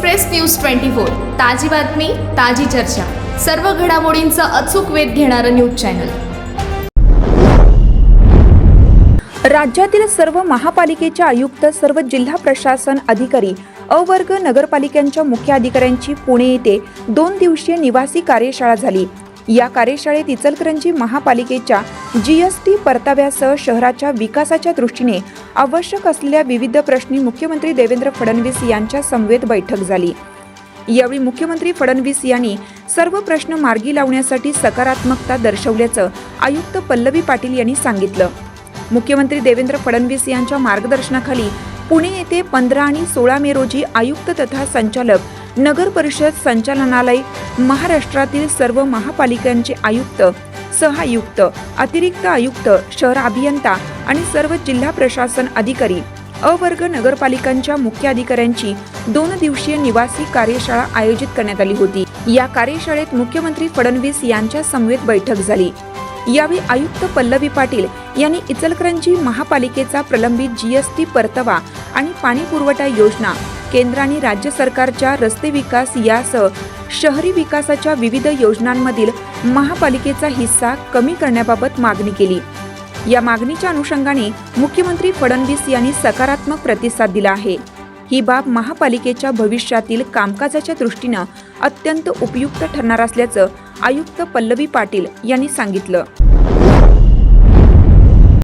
Express news twenty four. ताजी बातमी ताजी चर्चा. सर्व घडामोडींचा अचूक वेध घेणारं न्यूज चॅनल. राज्यातील सर्व महापालिकेच्या आयुक्त सर्व जिल्हा प्रशासन अधिकारी अवर्ग नगरपालिकांच्या मुख्य अधिकाऱ्यांची पुणे येथे दोन दिवसीय निवासी कार्यशाळा झाली. या कार्यशाळेत इचलकरंजी महापालिकेच्या जी एस टी परताव्यासह शहराच्या विकासाच्या दृष्टीने आवश्यक असलेल्या विविध प्रश्नी मुख्यमंत्री देवेंद्र फडणवीस यांच्या समवेत बैठक झाली. यावेळी मुख्यमंत्री फडणवीस यांनी सर्व प्रश्न मार्गी लावण्यासाठी सकारात्मकता दर्शवल्याचं आयुक्त पल्लवी पाटील यांनी सांगितलं. मुख्यमंत्री देवेंद्र फडणवीस यांच्या मार्गदर्शनाखाली पुणे येथे पंधरा आणि सोळा मे रोजी आयुक्त तथा संचालक नगर परिषद संचालनालय महाराष्ट्रातील सर्व महापालिकांचे आयुक्त सहआयुक्त अतिरिक्त आयुक्त शहर अभियंता आणि सर्व जिल्हा प्रशासन अधिकारी अवर्ग नगरपालिकांच्या मुख्य अधिकाऱ्यांची दोन दिवसीय निवासी कार्यशाळा आयोजित करण्यात आली होती. या कार्यशाळेत मुख्यमंत्री फडणवीस यांच्या समवेत बैठक झाली. यावेळी आयुक्त पल्लवी पाटील यांनी इचलकरंजी महापालिकेचा प्रलंबित जीएसटी परतावा आणि पाणी पुरवठा योजना केंद्र आणि राज्य सरकारच्या रस्ते विकास यासह शहरी विकासाच्या विविध योजनांमधील महापालिकेचा हिस्सा कमी करण्याबाबत मागणी केली. या मागणीच्या अनुषंगाने मुख्यमंत्री फडणवीस यांनी सकारात्मक प्रतिसाद दिला आहे. ही बाब महापालिकेच्या भविष्यातील कामकाजाच्या दृष्टीनं अत्यंत उपयुक्त ठरणार असल्याचं आयुक्त पल्लवी पाटील यांनी सांगितलं.